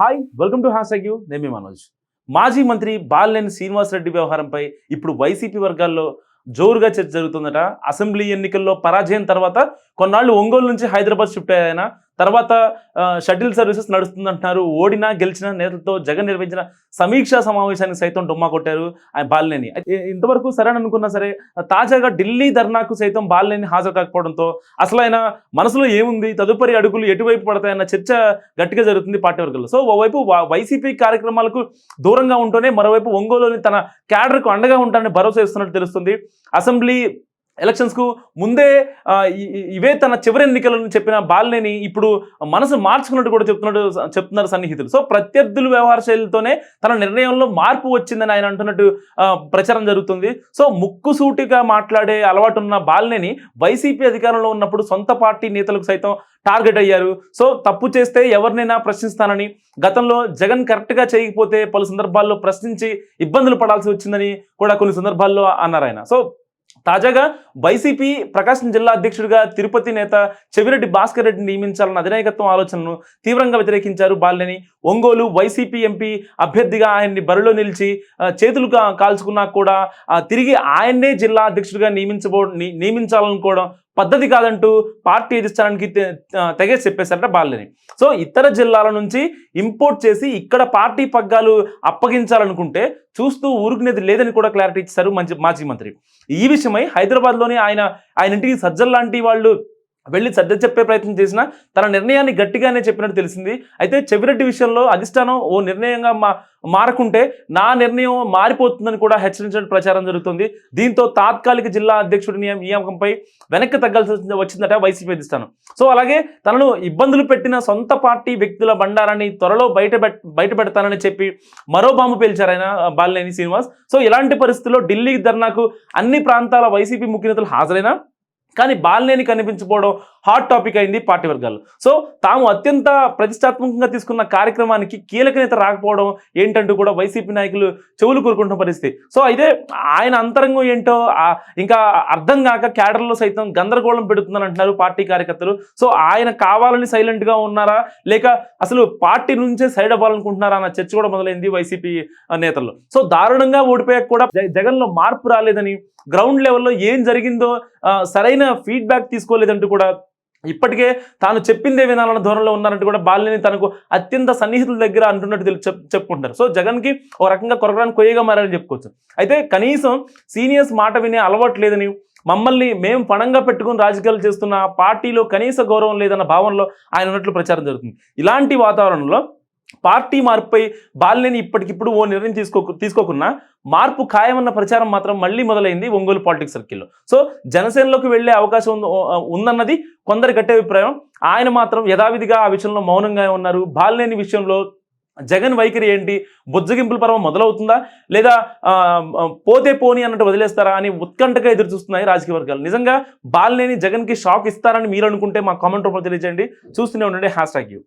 Hi welcome to hash U నేమి మనోజ్. మాజీ మంత్రి బాలినేని శ్రీనివాసరెడ్డి వ్యవహారంపై ఇప్పుడు వైసీపీ వర్గాల్లో జోరుగా చర్చ జరుగుతుందట. అసెంబ్లీ ఎన్నికల్లో పరాజయం తర్వాత కొన్నాళ్ళు ఒంగోలు నుంచి హైదరాబాద్ షిఫ్ట్ అయ్యాయన తర్వాత షటిల్ సర్వీసెస్ నడుస్తుందంటున్నారు. ఓడినా గెలిచిన నేతలతో జగన్ నిర్వహించిన సమీక్షా సమావేశానికి సైతం డుమ్మా కొట్టారు ఆయన బాలినేని. అయితే ఇంతవరకు సరే అని అనుకున్నా సరే తాజాగా ఢిల్లీ ధర్నాకు సైతం బాలినేని హాజరు కాకపోవడంతో అసలు ఆయన మనసులో ఏముంది? తదుపరి అడుగులు ఎటువైపు పడతాయన్న చర్చ గట్టిగా జరుగుతుంది పార్టీ వర్గాల్లో సో ఓవైపు వైసీపీ కార్యక్రమాలకు దూరంగా ఉంటూనే మరోవైపు ఒంగోలులోని తన క్యాడర్కు అండగా ఉంటానని భరోసా ఇస్తున్నట్టు తెలుస్తుంది. అసెంబ్లీ ఎలక్షన్స్కు ముందే ఇవే తన చివరి ఎన్నికలను చెప్పిన బాలినేని ఇప్పుడు మనసు మార్చుకున్నట్టు కూడా చెప్తున్నాడు చెప్తున్నారు సన్నిహితులు. సో ప్రత్యర్థుల వ్యవహార శైలితోనే తన నిర్ణయంలో మార్పు వచ్చిందని ఆయన అంటున్నట్టు ప్రచారం జరుగుతుంది. సో ముక్కుసూటిగా మాట్లాడే అలవాటు ఉన్న బాలినేని వైసీపీ అధికారంలో ఉన్నప్పుడు సొంత పార్టీ నేతలకు సైతం టార్గెట్ అయ్యారు. సో తప్పు చేస్తే ఎవరినైనా ప్రశ్నిస్తానని గతంలో జగన్ కరెక్ట్గా చేయకపోతే పలు సందర్భాల్లో ప్రశ్నించి ఇబ్బందులు పడాల్సి వచ్చిందని కూడా కొన్ని సందర్భాల్లో అన్నారు ఆయన సో తాజాగా వైసీపీ ప్రకాశం జిల్లా అధ్యక్షుడిగా తిరుపతి నేత చెవిరెడ్డి భాస్కర్ రెడ్డిని నియమించాలన్న అధినాయకత్వం ఆలోచనను తీవ్రంగా వ్యతిరేకించారు బాలినేని. ఒంగోలు వైసీపీ ఎంపీ అభ్యర్థిగా ఆయన్ని బరిలో నిలిచి చేతులు కాల్చుకున్నా కూడా తిరిగి ఆయన్నే జిల్లా అధ్యక్షుడిగా నియమించబో నియమించాలనుకోవడం పద్ధతి కాదంటూ పార్టీ అధిష్టానానికి తెగేసి చెప్పేశారట బాలినేని సో ఇతర జిల్లాల నుంచి ఇంపోర్ట్ చేసి ఇక్కడ పార్టీ పగ్గాలు అప్పగించాలనుకుంటే చూస్తూ ఊరుకునేది లేదని కూడా క్లారిటీ ఇచ్చారు మంచి మాజీ మంత్రి. ఈ విషయమై హైదరాబాద్లోని ఆయన ఆయన ఇంటికి సజ్జల్ లాంటి వాళ్ళు వెళ్ళి సర్ద చెప్పే ప్రయత్నం చేసినా తన నిర్ణయాన్ని గట్టిగానే చెప్పినట్టు తెలిసింది. అయితే చెవిరెడ్డి విషయంలో అధిష్టానం ఓ నిర్ణయంగా మా మారకుంటే నా నిర్ణయం మారిపోతుందని కూడా హెచ్చరించిన ప్రచారం జరుగుతుంది. దీంతో తాత్కాలిక జిల్లా అధ్యక్షుడి నియమ- నియామకంపై వెనక్కి తగ్గాల్సి వచ్చిందట వైసీపీ అధిష్టానం. సో అలాగే తనను ఇబ్బందులు పెట్టిన సొంత పార్టీ వ్యక్తుల బండారాన్ని త్వరలో బయట బయట పెడతానని చెప్పి మరో బాంబు పేల్చారు ఆయన బాలినేని శ్రీనివాస్. సో ఇలాంటి పరిస్థితుల్లో ఢిల్లీ ధర్నాకు అన్ని ప్రాంతాల వైసీపీ ముఖ్య నేతలు హాజరైనా? కానీ బాలనేని కనిపించకపోవడం హాట్ టాపిక్ అయింది పార్టీ వర్గాలు సో తాము అత్యంత ప్రతిష్టాత్మకంగా తీసుకున్న కార్యక్రమానికి కీలక నేత రాకపోవడం ఏంటంటూ కూడా వైసీపీ నాయకులు చెవులు కూరుకుంటున్న పరిస్థితి. సో అయితే ఆయన అంతరంగం ఏంటో ఇంకా అర్థం కాక క్యాడర్లో సైతం గందరగోళం పెడుతుందని అంటున్నారు పార్టీ కార్యకర్తలు. సో ఆయన కావాలని సైలెంట్గా ఉన్నారా? లేక అసలు పార్టీ నుంచే సైడ్ అవ్వాలనుకుంటున్నారా అన్న చర్చ కూడా మొదలైంది వైసీపీ నేతల్లో. సో దారుణంగా ఓడిపోయాక కూడా జగన్లో మార్పు రాలేదని గ్రౌండ్ లెవెల్లో ఏం జరిగిందో సరైన ఫీడ్బ్యాక్ తీసుకోలేదంటూ కూడా ఇప్పటికే తాను చెప్పిందే వినాలన్న ధోరణిలో ఉన్నారంటూ కూడా బాల్యని తనకు అత్యంత సన్నిహితుల దగ్గర అంటున్నట్టు తెలు- చెప్ చెప్పుకుంటారు సో జగన్కి ఒక రకంగా కొరకడానికి కొయ్యగా మారని చెప్పుకోవచ్చు. అయితే కనీసం సీనియర్స్ మాట వినే అలవాటు లేదని మమ్మల్ని మేము పణంగా పెట్టుకుని రాజకీయాలు చేస్తున్న పార్టీలో కనీస గౌరవం లేదన్న భావనలో ఆయన ఉన్నట్లు ప్రచారం జరుగుతుంది. ఇలాంటి వాతావరణంలో పార్టీ మార్పుపై బాలినేని ఇప్పటికిప్పుడు ఓ నిర్ణయం తీసుకో తీసుకోకున్నా మార్పు ఖాయమన్న ప్రచారం మాత్రం మళ్ళీ మొదలైంది ఒంగోలు పాలిటిక్స్ సర్కిల్లో. సో జనసేనలోకి వెళ్ళే అవకాశం ఉంది- ఉందన్నది కొందరి గట్టి అభిప్రాయం. ఆయన మాత్రం యథావిధిగా ఆ విషయంలో మౌనంగా ఉన్నారు. బాలినేని విషయంలో జగన్ వైఖరి ఏంటి? బుజ్జగింపుల పర్వం మొదలవుతుందా? లేదా పోతే పోని అన్నట్టు వదిలేస్తారా అని ఉత్కంఠగా ఎదురు చూస్తున్నాయి రాజకీయ వర్గాలు. నిజంగా బాలినేని జగన్కి షాక్ ఇస్తారని మీరు అనుకుంటే మా కామెంట్ రూపంలో తెలియజేయండి. చూస్తూనే ఉండండి. Hashtag U.